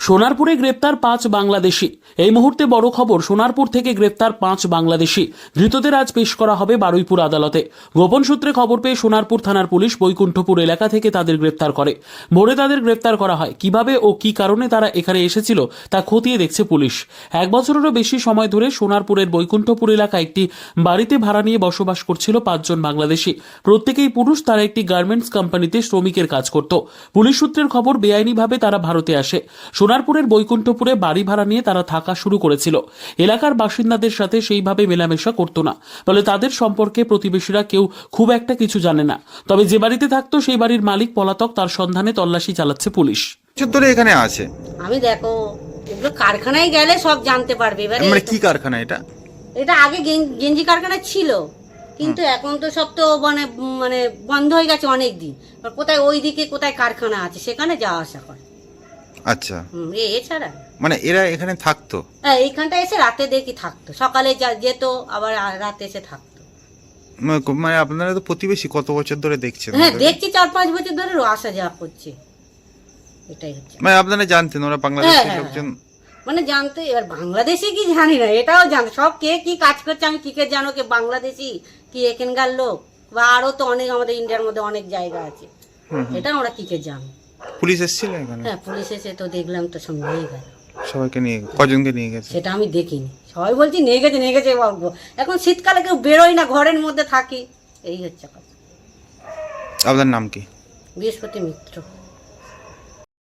সোনারপুরে গ্রেপ্তার পাঁচ বাংলাদেশি। এই মুহূর্তে বড় খবর, সোনারপুর থেকে গ্রেপ্তার পাঁচ বাংলাদেশি। ধৃতদের আজ পেশ করা হবে বারুইপুর আদালতে। গোপন সূত্রে খবর পেয়ে সোনারপুর থানার পুলিশ বৈকুণ্ঠপুর এলাকা থেকে তাদের গ্রেপ্তার করে। ভোরে তাদের গ্রেপ্তার করা হয়। কীভাবে ও কি কারণে তারা এখানে এসেছিল, তা খতিয়ে দেখছে পুলিশ। এক বছরেরও বেশি সময় ধরে সোনারপুরের বৈকুণ্ঠপুর এলাকা একটি বাড়িতে ভাড়া নিয়ে বসবাস করছিল পাঁচজন বাংলাদেশি। প্রত্যেকেই পুরুষ, তারা একটি গার্মেন্টস কোম্পানিতে শ্রমিকের কাজ করত। পুলিশ সূত্রের খবর, বেআইনিভাবে তারা ভারতে আসে। সোনারপুরের বৈকুণ্ঠপুরে বাড়ি ভাড়া নিয়ে তারা থাকা শুরু করেছিল। এলাকার বাসিন্দাদের সাথে সেইভাবে মেলামেশা করতো না। ফলে তাদের সম্পর্কে প্রতিবেশীরা কেউ খুব একটা কিছু জানে না। তবে যে বাড়িতে থাকতো সেই বাড়ির মালিক পলাতক তার সন্ধানে তল্লাশি চালাচ্ছে পুলিশ। ধরে এখানে আছে? আমি দেখো এগুলো কারখানায় গেলে সব জানতে পারবে। এবারে মানে কি কারখানা এটা? এটা আগে গেঞ্জি কারখানা ছিল। কিন্তু এখন তো সব তো মানে মানে বন্ধ হয়ে গেছে অনেক দিন কোথায় ওই দিকে কোথায় কারখানা আছে সেখানে যাওয়া আসা করে। আচ্ছা। এছাড়া। মানে এরা এখানে থাকতো? হ্যাঁ এইখানটা এসে রাতে দেখি থাকতো। সকালে যেত আবার রাতে এসে থাকতো। মানে আপনারা তো প্রতিবেশী কত বছর ধরে দেখছেন হ্যাঁ দেখছি চার পাঁচ বছর ধরে আসা যাওয়া করছে। এটাই হচ্ছে। মানে আপনারা জানতেন ওরা বাংলাদেশের হ্যাঁ, হ্যাঁ, লোকজন মানে জানতে এবার বাংলাদেশে কি জানি না এটাও জানো সব কে কি কাজ করছে আমি কি কে জানো কে বাংলাদেশি কি এখানকার লোক? বা আরও তো অনেক আমাদের ইন্ডিয়ার মধ্যে অনেক জায়গা আছে। এটা আমরা কি কে জানো? পুলিশ এসেছিল এখানে? হ্যাঁ পুলিশ এসে তো দেখলাম তো সব নিয়ে গেল। সবাইকে নিয়ে কজনকে নিয়ে গেছে? সেটা আমি দেখিনি। সবাই বলছি নিয়ে গেছে নিয়ে গেছে। এখন শীতকালে কেউ বেরোয় না ঘরের মধ্যে থাকি। এই হচ্ছে কথা। আপনার নাম কি? বৃহস্পতি মিত্র।